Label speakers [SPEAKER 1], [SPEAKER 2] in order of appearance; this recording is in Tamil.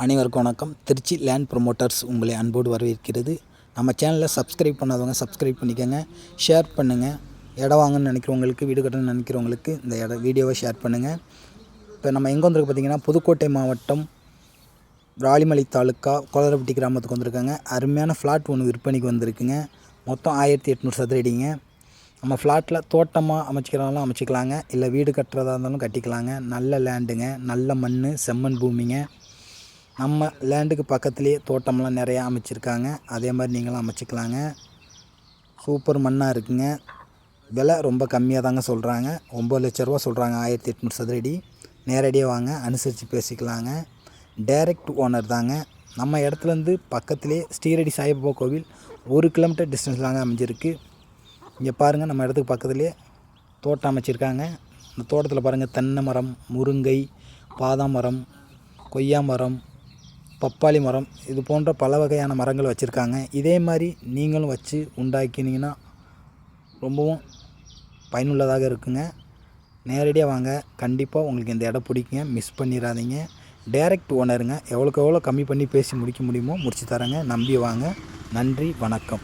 [SPEAKER 1] அனைவருக்கும் வணக்கம். திருச்சி லேண்ட் ப்ரொமோட்டர்ஸ் உங்களை அன்போடு வரவேற்கிறது. நம்ம சேனலில் சப்ஸ்கிரைப் பண்ணாதவங்க சப்ஸ்கிரைப் பண்ணிக்கோங்க. ஷேர் பண்ணுங்கள் இடம் வாங்கணும்னு நினைக்கிறவங்களுக்கு வீடு கட்டணும்னு நினைக்கிறவங்களுக்கு இந்த இட வீடியோவை ஷேர் பண்ணுங்கள் இப்போ நம்ம எங்கே வந்திருக்கு பார்த்தீங்கன்னா புதுக்கோட்டை மாவட்டம் ராலிமலை தாலுக்கா கோலரப்பட்டி கிராமத்துக்கு வந்திருக்காங்க. அருமையான ஃப்ளாட் ஒன்று விற்பனைக்கு வந்திருக்குங்க. மொத்தம் ஆயிரத்தி எட்நூறு சதுரடிங்க. நம்ம ஃப்ளாட்டில் தோட்டமாக அமைச்சிக்கிறனாலும் அமைச்சிக்கலாங்க. இல்லை வீடு கட்டுறதா இருந்தாலும் கட்டிக்கலாங்க. நல்ல லேண்டுங்க நல்ல மண் செம்மண் பூமிங்க. நம்ம லேண்டுக்கு பக்கத்துலேயே தோட்டம்லாம் நிறையா அமைச்சிருக்காங்க. அதே மாதிரி நீங்களும் அமைச்சிக்கலாங்க. சூப்பர் மண்ணாக இருக்குங்க. விலை ரொம்ப கம்மியாக தாங்க சொல்கிறாங்க ஒம்பது லட்ச ரூபா சொல்கிறாங்க ஆயிரத்தி எட்நூறு சதுரடி. நேரடியாக வாங்க அனுசரித்து பேசிக்கலாங்க. டைரக்ட் ஓனர் தாங்க. நம்ம இடத்துலேருந்து பக்கத்துலேயே ஸ்ரீரடி சாய்பாபா கோவில் ஒரு கிலோமீட்டர் டிஸ்டன்ஸ் தாங்க அமைஞ்சிருக்கு. இங்கே பாருங்கள் நம்ம இடத்துக்கு பக்கத்துலேயே தோட்டம் அமைச்சிருக்காங்க. இந்த தோட்டத்தில் பாருங்கள் தென்னை மரம் முருங்கை பாதாம் மரம் கொய்யா மரம் பப்பாளி மரம் இது போன்ற பல வகையான மரங்கள் வச்சுருக்காங்க. இதே மாதிரி நீங்களும் வச்சு உண்டாக்கினீங்கன்னா ரொம்பவும் பயனுள்ளதாக இருக்குங்க. நேரடியாக வாங்க. கண்டிப்பாக உங்களுக்கு இந்த இடம் பிடிக்குங்க. மிஸ் பண்ணிடாதீங்க டைரக்ட் ஓனருங்க எவ்வளோக்கு எவ்வளோ கம்மி பண்ணி பேசி முடிக்க முடியுமோ முடிச்சு தரேங்க. நம்பி வாங்க. நன்றி வணக்கம்.